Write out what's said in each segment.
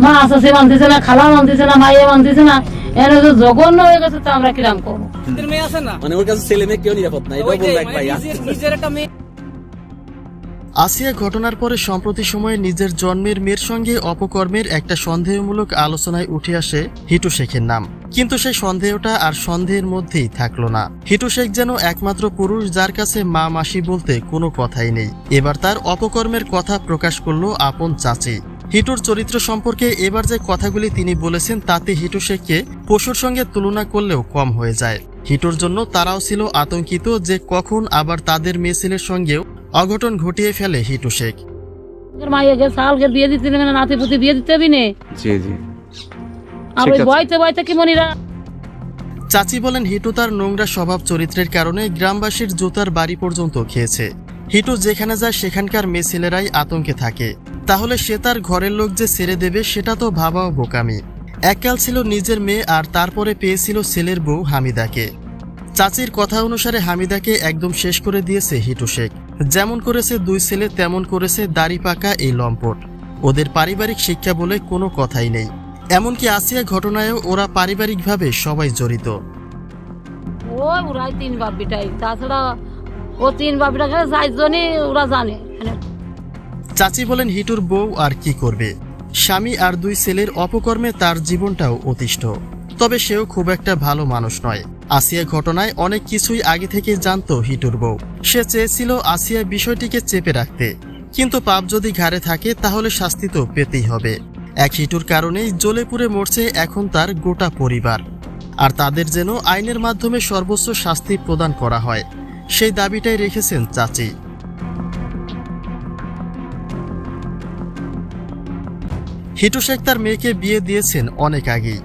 মা আছে মানতেছে না খালা মানতেছে না মাইয়া মানতেছে না এর যে জঘন্য হয়ে গেছে তো আমরা কিরাম করব? মেয়ে আছে না? মানে ওর কাছে ছেলে মেয়ে কেউ নিরাপদ না এটাও ওইটাই, বলবে এক মানে ভাই নিজের- নিজের একটা মেয়ে। আসিয়া ঘটনার পরে সম্প্রতি সময়ে নিজের জন্মের মেয়ের সঙ্গে অপকর্মের একটা সন্দেহমূলক আলোচনায় উঠে আসে হিটু শেখের নাম। কিন্তু সেই সন্দেহটা আর সন্দেহের মধ্যেই থাকল না। হিটু শেখ যেন একমাত্র পুরুষ যার কাছে মা মাসি বলতে কোনো কথাই নেই। এবার তার অপকর্মের কথা প্রকাশ করল আপন চাচি। হিটুর চরিত্র সম্পর্কে এবার যে কথাগুলি তিনি বলেছেন তাতে হিটু শেখকে পশুর সঙ্গে তুলনা করলেও কম হয়ে যায়। হিটুর জন্য তারাও ছিল আতঙ্কিত যে কখন আবার তাদের মেয়ে ছেলের সঙ্গেও অঘটন ঘটিয়ে ফেলে হিটু শেখ। বিয়ে দিতে নাতি পুতি বিয়ে দিতে জি জি। আর ঠিক ওই আছে। বয়তে বয়তে কি মনিরা? চাচি বলেন হিটু তার নোংরা স্বভাব চরিত্রের কারণে গ্রামবাসীর জুতার বাড়ি পর্যন্ত খেয়েছে। হিটু যেখানে যায় সেখানকার মেয়ে ছেলেরাই আতঙ্কে থাকে। তাহলে সে তার ঘরের লোক যে ছেড়ে দেবে, সেটা তো ভাবাও বোকামি। এককাল ছিল নিজের মেয়ে আর তারপরে পেয়েছিল ছেলের বউ হামিদাকে। চাচির কথা অনুসারে হামিদাকে একদম শেষ করে দিয়েছে হিটু শেখ। যেমন করেছে দুই ছেলে, তেমন করেছে দাড়ি পাকা এই লম্পট। ওদের পারিবারিক শিক্ষা বলে কোনো কথাই নেই। এমনকি আসিয়া ঘটনায়ও ওরা পারিবারিকভাবে সবাই জড়িত। ও, ওরাই তিন বাপ বিটাই। তাছাড়া ও তিন বাপ বিটাকে চারজনই ওরা জানে। চাচি বলেন, হিটুর বউ আর কি করবে? স্বামী আর দুই ছেলের অপকর্মে তার জীবনটাও অতিষ্ঠ। তবে সেও খুব একটা ভালো মানুষ নয়। আসিয়া ঘটনায় অনেক কিছুই আগে থেকে জানত হিটুর বউ। সে চেয়েছিল আসিয়া বিষয়টিকে চেপে রাখতে। কিন্তু পাপ যদি ঘাড়ে থাকে, তাহলে শাস্তি তো পেতেই হবে। এক হিটুর কারণেই জ্বলে পুড়ে মরছে এখন তার গোটা পরিবার। আর তাদের যেন আইনের মাধ্যমে সর্বোচ্চ শাস্তি প্রদান করা হয়, সেই দাবিটাই রেখেছেন চাচি। হিটু শেখ তার মেয়েকে বিয়ে দিয়েছেন অনেক আগেই।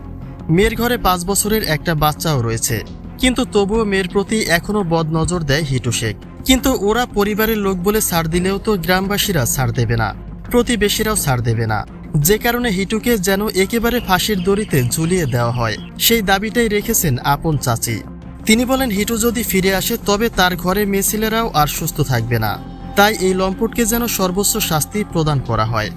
মেয়ের ঘরে পাঁচ বছরের একটা বাচ্চাও রয়েছে। কিন্তু তবুও মেয়ের প্রতি এখনও বদ নজর দেয় হিটু শেখ। কিন্তু ওরা পরিবারের লোক বলে ছাড় দিলেও তো গ্রামবাসীরা ছাড় দেবে না। প্রতিবেশীরাও ছাড় দেবে না। যে কারণে হিটুকে যেন একেবারে ফাঁসির দড়িতে ঝুলিয়ে দেওয়া হয়, সেই দাবিটাই রেখেছেন আপন চাচি। তিনি বলেন, হিটু যদি ফিরে আসে, তবে তার ঘরে মেয়ে ছেলেরাও আর সুস্থ থাকবে না। তাই এই লম্পটকে যেন সর্বোচ্চ শাস্তি প্রদান করা হয়।